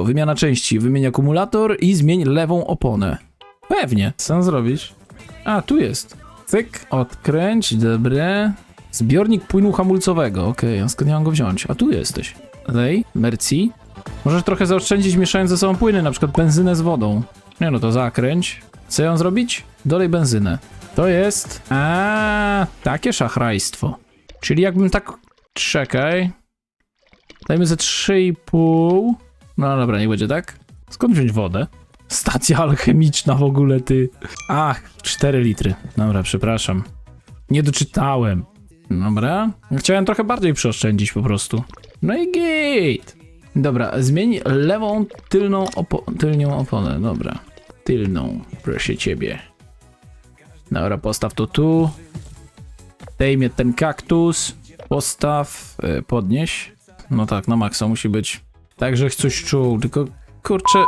Wymiana części. Wymień akumulator i zmień lewą oponę. Pewnie. Co zrobić? A, tu jest. Cyk. Odkręć. Dobre. Zbiornik płynu hamulcowego. Okej, a skąd ja mam go wziąć? A tu jesteś. Lej. Merci. Możesz trochę zaoszczędzić mieszając ze sobą płyny, na przykład benzynę z wodą. Nie no, to zakręć. Co ja mam zrobić? Dolej benzynę. To jest... A, takie szachrajstwo. Czyli jakbym tak... Czekaj. Dajmy ze 3,5. No dobra, nie będzie tak. Skąd wziąć wodę? Stacja alchemiczna w ogóle, ty. Ach, 4 litry. Dobra, przepraszam. Nie doczytałem. Dobra. Chciałem trochę bardziej przeoszczędzić po prostu. No i git. Dobra, zmień lewą tylną opo tylnią oponę. Dobra. Tylną, proszę ciebie. Dobra, postaw to tu. Dejmie ten kaktus. Postaw, y, podnieś. No tak, na maksa musi być. Tak, że coś czuł, tylko kurczę,